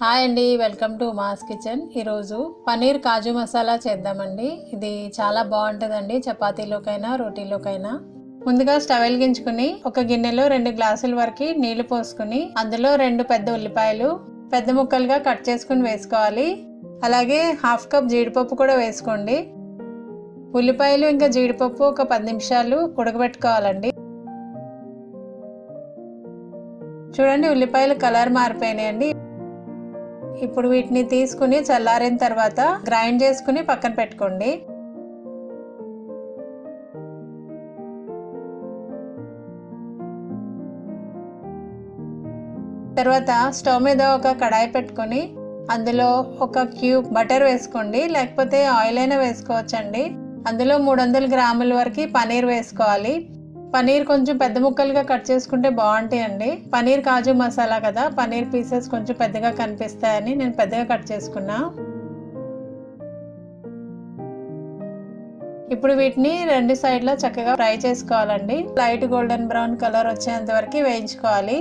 Hi అండి welcome to mass kitchen. ఈరోజు పనీర్ కాజు మసాలా చేద్దామండి. ఇది చాలా బాగుంటుందండి చపాతీలోకైనా రోటీలోకైనా. ముందుగా స్టవ్ వెలిగించుకుని ఒక గిన్నెలో రెండు గ్లాసుల వరకు నీళ్ళు పోసుకుని అందులో రెండు పెద్ద ఉల్లిపాయలు పెద్ద ముక్కలుగా కట్ చేసుకుని వేసుకోవాలి. అలాగే హాఫ్ కప్ జీడిపప్పు కూడా వేసుకోండి. ఉల్లిపాయలు ఇంకా జీడిపప్పు ఒక పది నిమిషాలు ఉడకబెట్టుకోవాలండి. చూడండి ఉల్లిపాయలు కలర్ మారిపోయినాయండి. ఇప్పుడు వీటిని తీసుకుని చల్లారిన తర్వాత గ్రైండ్ చేసుకుని పక్కన పెట్టుకోండి. తర్వాత స్టవ్ మీద ఒక కడాయి పెట్టుకొని అందులో ఒక క్యూబ్ బటర్ వేసుకోండి లేకపోతే ఆయిల్ అయినా వేసుకోవచ్చండి. అందులో మూడు వందల గ్రాముల వరకు పనీర్ వేసుకోవాలి. పనీర్ కొంచెం పెద్ద ముక్కలుగా కట్ చేసుకుంటే బాగుంటాయండి. పనీర్ కాజు మసాలా కదా పనీర్ పీసెస్ కొంచెం పెద్దగా కనిపిస్తాయని నేను పెద్దగా కట్ చేసుకున్నా. ఇప్పుడు వీటిని రెండు సైడ్లో చక్కగా ఫ్రై చేసుకోవాలండి. లైట్ గోల్డెన్ బ్రౌన్ కలర్ వచ్చేంత వరకు వేయించుకోవాలి.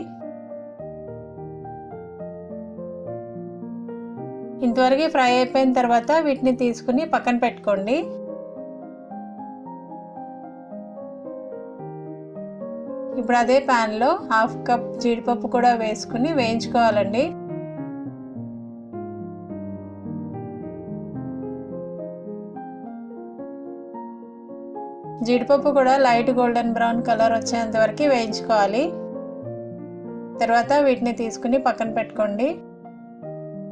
ఇంతవరకు ఫ్రై అయిపోయిన తర్వాత వీటిని తీసుకుని పక్కన పెట్టుకోండి. ఇప్పుడు అదే ప్యాన్లో హాఫ్ కప్ జీడిపప్పు కూడా వేసుకుని వేయించుకోవాలండి. జీడిపప్పు కూడా లైట్ గోల్డెన్ బ్రౌన్ కలర్ వచ్చేంత వరకు వేయించుకోవాలి. తర్వాత వీటిని తీసుకుని పక్కన పెట్టుకోండి.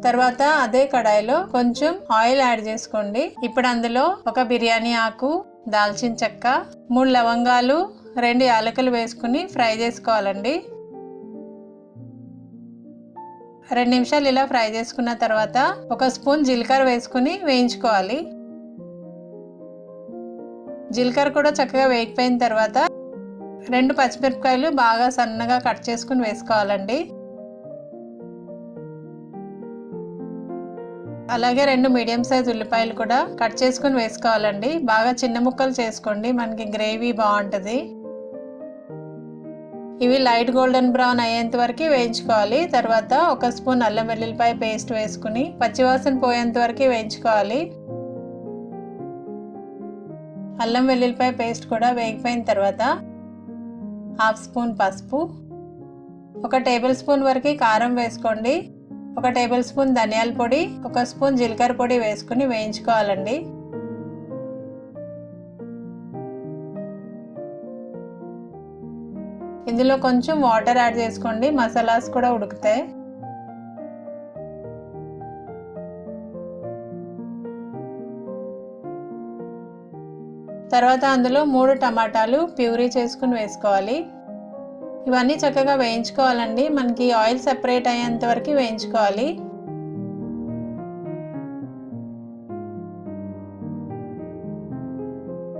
తర్వాత అదే కడాయిలో కొంచెం ఆయిల్ యాడ్ చేసుకోండి. ఇప్పుడు అందులో ఒక బిర్యానీ ఆకు దాల్చిన చెక్క మూడు లవంగాలు రెండు యాలకులు వేసుకుని ఫ్రై చేసుకోవాలండి. రెండు నిమిషాలు ఇలా ఫ్రై చేసుకున్న తర్వాత ఒక స్పూన్ జీలకర్ర వేసుకుని వేయించుకోవాలి. జీలకర్ర కూడా చక్కగా వేగిపోయిన తర్వాత రెండు పచ్చిమిరపకాయలు బాగా సన్నగా కట్ చేసుకుని వేసుకోవాలండి. అలాగే రెండు మీడియం సైజ్ ఉల్లిపాయలు కూడా కట్ చేసుకుని వేసుకోవాలండి. బాగా చిన్న ముక్కలు చేసుకోండి. మనకి గ్రేవీ బాగుంటుంది. ఇవి లైట్ గోల్డెన్ బ్రౌన్ అయ్యేంత వరకు వేయించుకోవాలి. తర్వాత ఒక స్పూన్ అల్లం వెల్లుల్లిపాయ పేస్ట్ వేసుకుని పచ్చివాసన పోయేంత వరకు వేయించుకోవాలి. అల్లం వెల్లుల్లిపాయ పేస్ట్ కూడా వేగిపోయిన తర్వాత హాఫ్ స్పూన్ పసుపు ఒక టేబుల్ స్పూన్ వరకు కారం వేసుకోండి. ఒక టేబుల్ స్పూన్ ధనియాల పొడి ఒక స్పూన్ జీలకర్ర పొడి వేసుకుని వేయించుకోవాలండి. ఇందులో కొంచెం వాటర్ యాడ్ చేసుకోండి మసాలాస్ కూడా ఉడుకుతాయి. తర్వాత అందులో మూడు టమాటాలు ప్యూరీ చేసుకుని వేసుకోవాలి. ఇవన్నీ చక్కగా వేయించుకోవాలండి. మనకి ఆయిల్ సెపరేట్ అయ్యేంత వరకు వేయించుకోవాలి.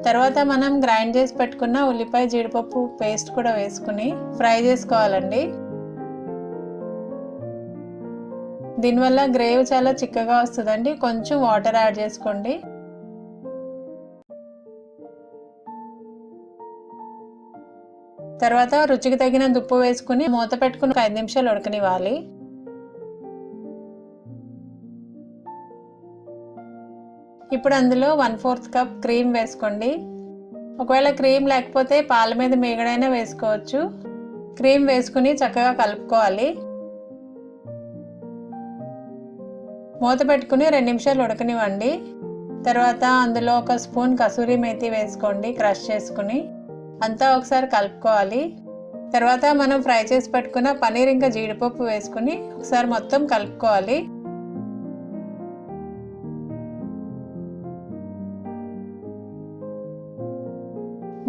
తర్వాత మనం గ్రైండ్ చేసి పెట్టుకున్న ఉల్లిపాయ జీడిపప్పు పేస్ట్ కూడా వేసుకుని ఫ్రై చేసుకోవాలండి. దీనివల్ల గ్రేవ్ చాలా చిక్కగా వస్తుందండి. కొంచెం వాటర్ యాడ్ చేసుకోండి. తర్వాత రుచికి తగిన దుప్పు వేసుకుని మూత పెట్టుకుని ఒక ఐదు నిమిషాలు ఉడకనివ్వాలి. ఇప్పుడు అందులో వన్ ఫోర్త్ కప్ క్రీమ్ వేసుకోండి. ఒకవేళ క్రీమ్ లేకపోతే పాల మీద మీగడైనా వేసుకోవచ్చు. క్రీమ్ వేసుకుని చక్కగా కలుపుకోవాలి. మూత పెట్టుకుని రెండు నిమిషాలు ఉడకనివ్వండి. తర్వాత అందులో ఒక స్పూన్ కసూరి మేతి వేసుకోండి క్రష్ చేసుకుని. అంతా ఒకసారి కలుపుకోవాలి. తర్వాత మనం ఫ్రై చేసి పెట్టుకున్న పన్నీర్ ఇంకా జీడిపప్పు వేసుకుని ఒకసారి మొత్తం కలుపుకోవాలి.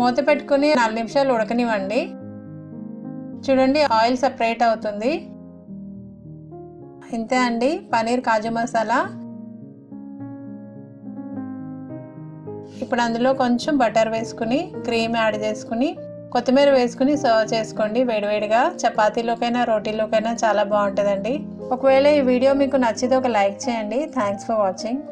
మూత పెట్టుకుని నాలుగు నిమిషాలు ఉడకనివ్వండి. చూడండి ఆయిల్ సపరేట్ అవుతుంది. ఇంతే అండి పనీర్ కాజు మసాలా. ఇప్పుడు అందులో కొంచెం బటర్ వేసుకుని క్రీమ్ యాడ్ చేసుకుని కొత్తిమీర వేసుకుని సర్వ్ చేసుకోండి వేడివేడిగా. చపాతీలోకైనా రోటీలోకైనా చాలా బాగుంటుందండి. ఒకవేళ ఈ వీడియో మీకు నచ్చితే ఒక లైక్ చేయండి. Thanks for watching